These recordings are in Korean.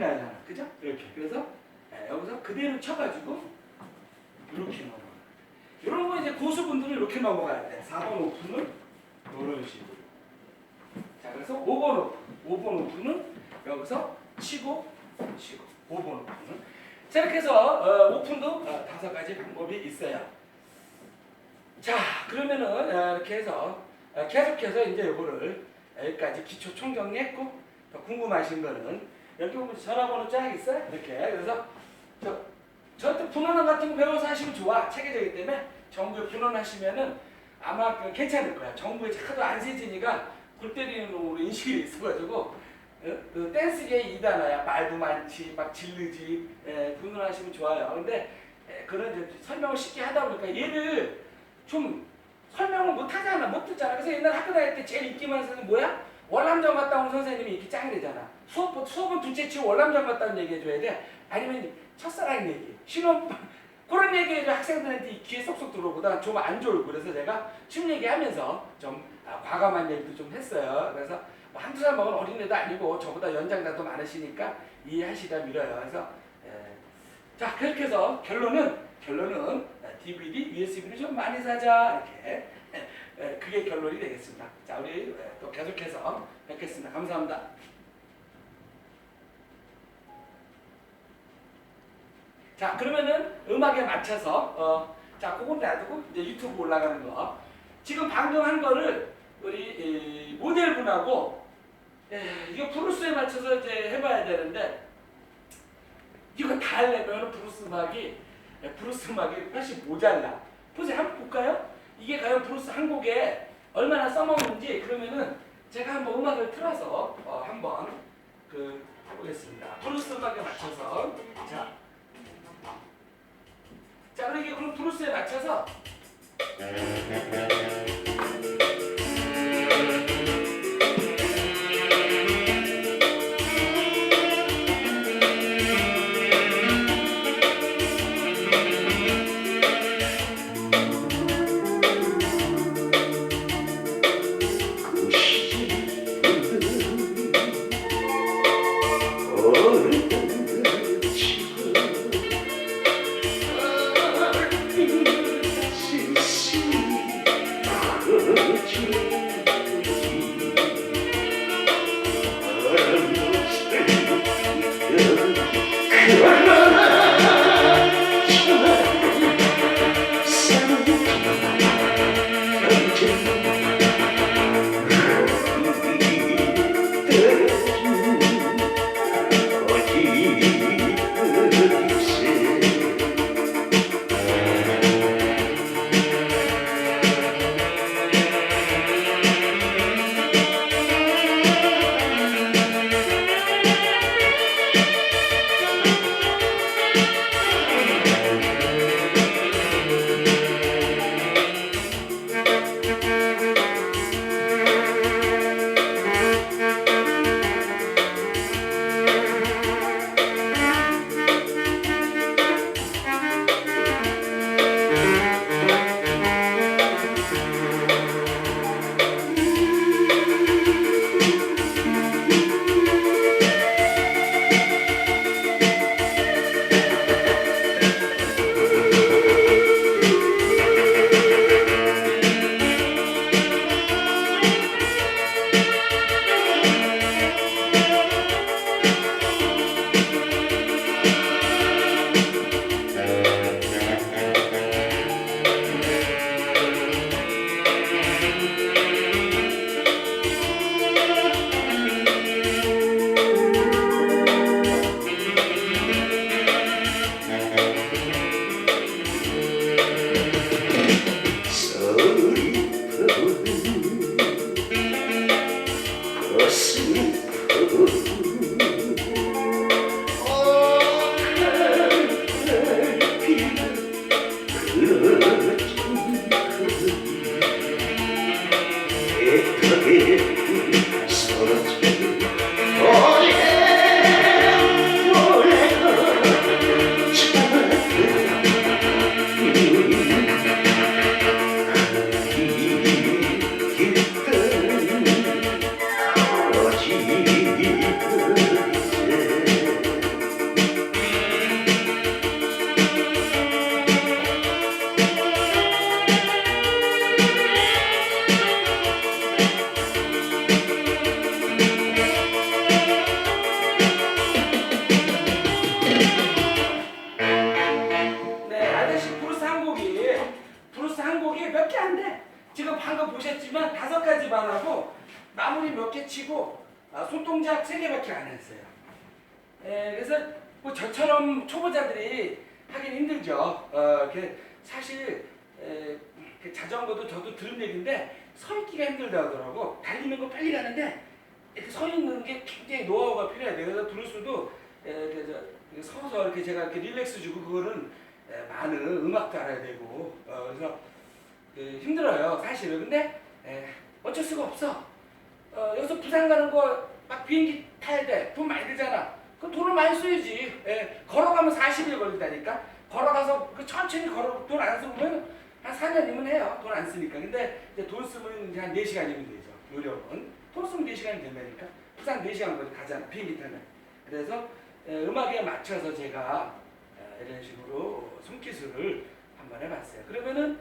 나잖아. 그죠? 이렇게. 그래서 예, 여기서 그대로 쳐가지고 이렇게 넘어가. 이런 거 이제 고수분들은 이렇게 넘어가야 돼. 4번 오픈을 이런 식으로. 자, 그래서 5번 오픈. 5번 오픈은 여기서 치고 치고 5번 오픈은 자 이렇게 해서 어, 오픈도 어, 다섯 가지 방법이 있어요. 자 그러면은 어, 이렇게 해서 어, 계속해서 이제 요거를 여기까지 기초 총정리했고 더 궁금하신 거는 여기 보면 전화번호 쫙 있어요. 이렇게 그래서 저 저한테 분원원 같은 거 배워서 하시면 좋아 체계적이기 때문에 정부에 분원하시면은 아마 그 괜찮을 거야. 정부에 하도 안 세지니까 골 때리는 놈으로 인식이 있어가지고 어? 그 댄스계의 이단아야 말도 많지 막 질르지 예, 분원하시면 좋아요. 근데 예, 그런 설명을 쉽게 하다 보니까 얘를 좀 설명을 못 하잖아 못 듣잖아. 그래서 옛날 학교 다닐 때 제일 인기 많은 선생님 뭐야? 월남전 갔다 온 선생님이 인기 짱이래잖아. 수업 수업은 둘째 치고 월남전 갔다 온 얘기 해줘야 돼. 아니면 첫사랑 얘기, 신혼 그런 얘기 해줘 학생들한테 이 귀에 쏙쏙 들어오보다 좀안 좋고 그래서 제가 춤 얘기하면서 좀 아, 과감한 얘기도 좀 했어요. 그래서 뭐 한두 살 먹은 어린애도 아니고 저보다 연장자도 많으시니까 이해하시다 밀어요. 그래서 예. 자 그렇게 해서 결론은 결론은 DVD, USB를 좀 많이 사자 이렇게 예, 예, 그게 결론이 되겠습니다. 자 우리 예, 또 계속해서 뵙겠습니다. 감사합니다. 자 그러면은 음악에 맞춰서 어, 자 그건 놔두고 이제 유튜브 올라가는 거 지금 방금 한 거를 우리 이, 모델분하고 에, 이거 브루스에 맞춰서 이제 해봐야 되는데 이거 다 하려면 브루스 음악이 에, 브루스 음악이 훨씬 모자라 보세요 한번 볼까요? 이게 과연 브루스 한 곡에 얼마나 써먹는지 그러면은 제가 한번 음악을 틀어서 어, 한번 그 해보겠습니다. 브루스 음악에 맞춰서. 자. 자, 그럼 이게 그럼 브루스에 맞춰서 마무리 몇 개 치고 아, 손동작 세 개밖에 안 했어요. 에, 그래서 뭐 저처럼 초보자들이 하긴 힘들죠. 어, 그 사실 에, 그 자전거도 저도 들은 얘기인데 서 있기가 힘들다 하더라고. 달리는 거 빨리 가는데 이렇게 서 있는 게 굉장히 노하우가 필요해요. 그래서 브루스도 서서 이렇게 제가 이렇게 릴렉스 주고 그거는 에, 많은 음악도 알아야 되고 어, 그래서 그 힘들어요 사실은. 근데 에, 어쩔 수가 없어. 어, 여기서 부산 가는 거 막 비행기 타야 돼. 돈 많이 들잖아. 그 돈을 많이 써야지. 예, 걸어가면 40일 걸린다니까. 걸어가서 그 천천히 걸어 돈 안 쓰면 한 4년이면 해요. 돈 안 쓰니까. 근데 이제 돈 쓰면 이제 한 4시간이면 되죠. 요령은. 돈 쓰면 4시간이 된다니까. 부산 4시간 걸리 가잖아. 비행기 타면. 그래서 에, 음악에 맞춰서 제가 에, 이런 식으로 손기술을 한번 해봤어요. 그러면은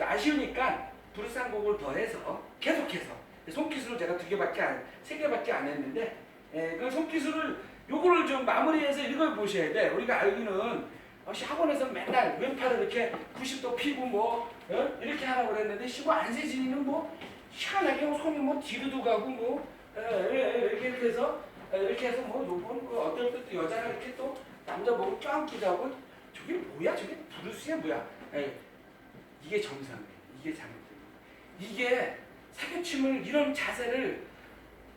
아쉬우니까 브루스 한 곡을 더 해서 계속해서 손기술을 제가 두 개밖에 안, 세 개밖에 안 했는데 에, 그 손기술을 요거를 좀 마무리해서 읽어보셔야 돼. 우리가 알기는 어, 시 학원에서 맨날 왼팔을 이렇게 90도 피고 뭐 어? 이렇게 하라고 그랬는데 시고 안세진이는 뭐뭐 손이 뭐 뒤로도 가고 뭐 에, 에, 에, 이렇게 해서 에, 이렇게 해서 뭐 요번 그 어떨 때또 여자가 이렇게 또 남자 보고 껴안기도 하고 저게 뭐야 저게 브루스야 뭐야 에, 이게 정상이에요. 이게 거예요. 이게 사교침을 이런 자세를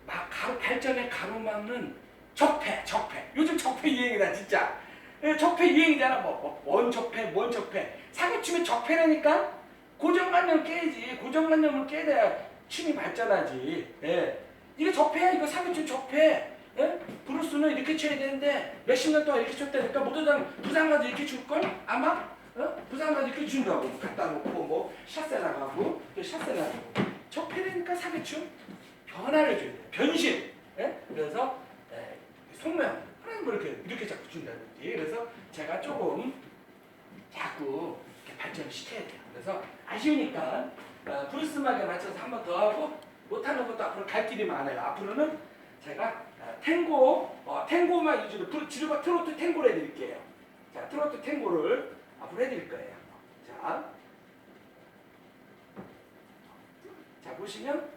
막 가로 발전에 가로막는 적폐 적폐. 요즘 적폐 유행이다 진짜. 예, 적폐 유행이잖아. 뭐, 뭐 원적폐 뭔적폐. 사교침이 적폐라니까? 고정관념 깨야지. 고정관념을 깨야 침이 발전하지. 예. 이거 적폐야? 이거 사교침 적폐. 예? 브루스는 이렇게 쳐야 되는데 몇십 년 동안 이렇게 쳤다니까 모두당 부산 가도 이렇게 줄걸? 아마? 어? 부산 가도 이렇게 준다고. 갖다 놓고 뭐 샷세 나가고 또 샷세 나가고. 적폐라니까 사교침 변화를 줘야 돼. 변신. 예? 그래서 예, 속면. 하나님 뭐 이렇게 이렇게 자꾸 준다든지. 그래서 제가 조금 자꾸 이렇게 발전을 시켜야 돼요. 그래서 아쉬우니까 어, 브루스 음악에 맞춰서 한 번 더 하고 못하는 것도 앞으로 갈 길이 많아요. 앞으로는 제가 어, 탱고 어, 탱고만 위주로 지르바 트로트 탱고를 해드릴게요. 자 트로트 탱고를 앞으로 해드릴 거예요. 자, 자 보시면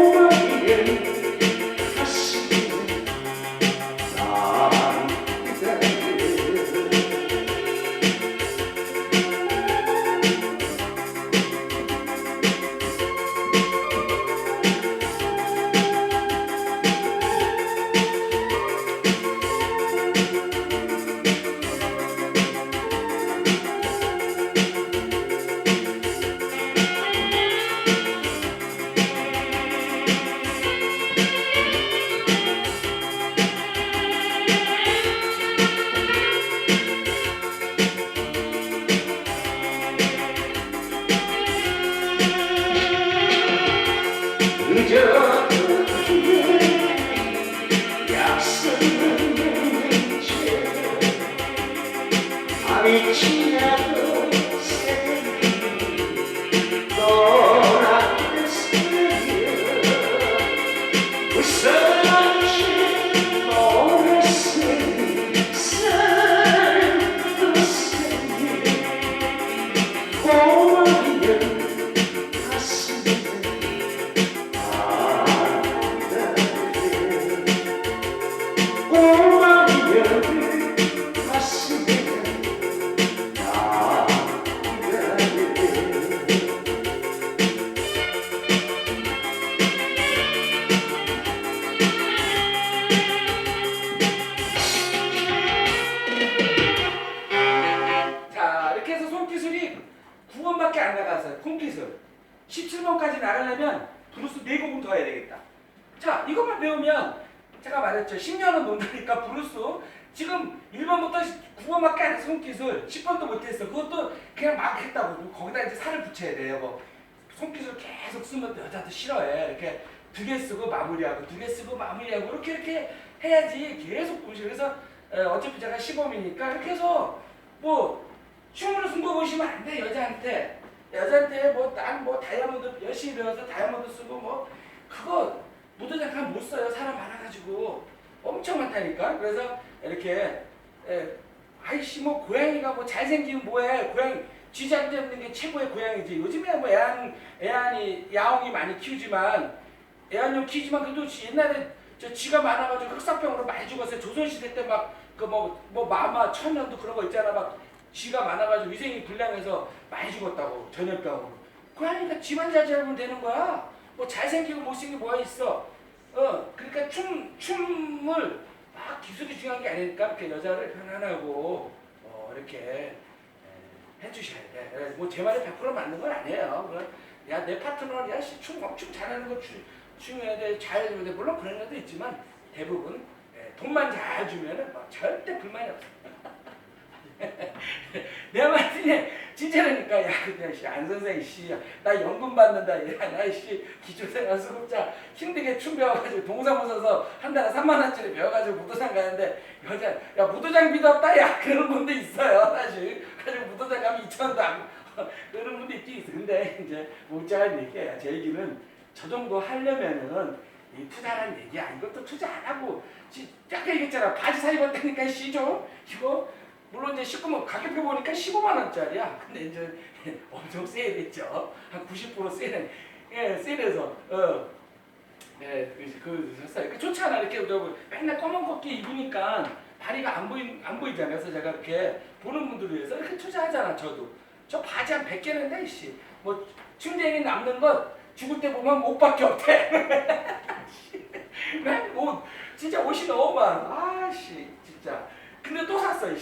she Krishna 이것만 배우면 제가 말했죠. 10년은 논다니까 브루스 지금 1번부터 9번밖에 안 해서 손기술 10번도 못했어. 그것도 그냥 막 했다고. 거기다 이제 살을 붙여야 돼요. 뭐 손기술 계속 쓰면 또 여자도 싫어해. 이렇게 두 개 쓰고 마무리하고 두 개 쓰고 마무리하고 이렇게 이렇게 해야지 계속 보시. 그래서 에, 어차피 제가 시범이니까 이렇게 해서 뭐 춤으로 승부 보시면 안 돼 여자한테 여자한테 뭐 난뭐 다이아몬드 열심히 배워서 다이아몬드 쓰고 뭐 그거 무도장판 못 써요. 사람 많아가지고. 엄청 많다니까. 그래서 이렇게 에, 아이씨 뭐 고양이가 뭐 잘생기면 뭐해? 고양이 쥐장 잡는 게 최고의 고양이지. 요즘에 뭐 애완 애완이 야옹이 많이 키우지만 애완용 키우지만 그래도 지- 옛날에 저 쥐가 많아가지고 흑사병으로 많이 죽었어요. 조선시대 때 막 그 뭐 뭐 마마 천연도 그런 거 있잖아. 막 쥐가 많아가지고 위생이 불량해서 많이 죽었다고. 전염병으로. 고양이가 쥐만 잘 잡으면 되는 거야 뭐 잘생기고 못생기고 뭐가 있어 어 그러니까 춤 춤을 막 기술이 중요한 게 아니니까 이렇게 여자를 편안하고 어 이렇게 에, 해주셔야 돼. 뭐제 말이 100% 맞는 건 아니에요. 야내 파트너 야춤 엄청 잘하는 거 주, 중요해야 돼. 잘 해줘야 돼. 물론 그런 것도 있지만 대부분 에, 돈만 잘 주면은 뭐 절대 불만이 없어. 내가 말씀이 진짜라니까 야 근데 씨안 선생 씨나 연금 받는다 야나씨 기초생활 수급자 힘들게 춤 배워가지고 동사무 서서 한 달에 3만 원짜리 배워가지고 무도장 가는데 여자 야 무도장비도 없다 야. 그런 분도 있어요 사실. 가지고 무도장 가면 2천 원도 안 그런 분도 있긴 있어 근데 이제 못자란 얘기야 제 얘기는 저 정도 하려면은 이 투자라는 얘기야. 이것도 투자 안 하고 지- 아까 얘기했잖아. 바지 사 입었다니까 씨죠? 이거 물론 이제 19만 가격표 보니까 15만 원짜리야. 근데 이제 엄청 세일했죠. 한 90% 세일. 예, 세일해서 어. 예, 그, 그 샀어요. 그 좋잖아. 이렇게 저 맨날 검은 걷기 입으니까 다리가 안 보이 안 보이잖아요. 그래서 제가 이렇게 보는 분들을 위해서 이렇게 투자하잖아. 저도. 저 바지 한 100개는데 씨. 뭐 침대에 남는 것 죽을 때 보면 옷밖에 없대. 맨옷 진짜 옷이 너무 많아.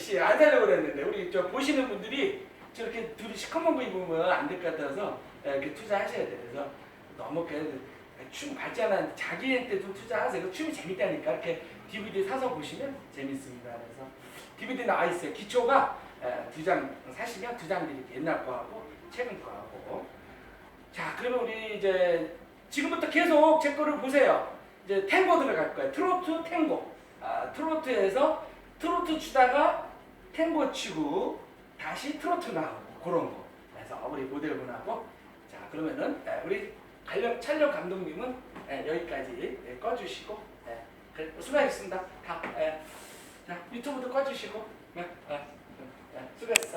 씨. 안 살려고 그랬는데. 우리 저 보시는 분들이 저렇게 둘이 시커먼 거 입으면 안 될 것 같아서 예, 이렇게 투자하셔야 돼. 그래서 너무 그, 춤 밝잖아. 자기한테 좀 투자하세요. 그 춤이 재밌다니까. 이렇게 DVD 사서 보시면 재밌습니다. 그래서 DVD 나와 있어요. 기초가 예, 두장 사시면 두 장 드릴게요. 옛날 거하고 최근 거하고. 자, 그러면 우리 이제 지금부터 계속 제 거를 보세요. 이제 탱고 들어갈 거예요. 트로트 탱고. 아, 트로트에서 트로트 추다가 탱고 치고 다시 트로트 나오고 그런 거. 그래서 우리 모델분하고 자 그러면은 예, 우리 촬영, 촬영 감독님은 예, 여기까지 예, 꺼주시고 예, 그래, 수고하셨습니다. 다 예. 자 유튜브도 꺼주시고 예, 수고했어.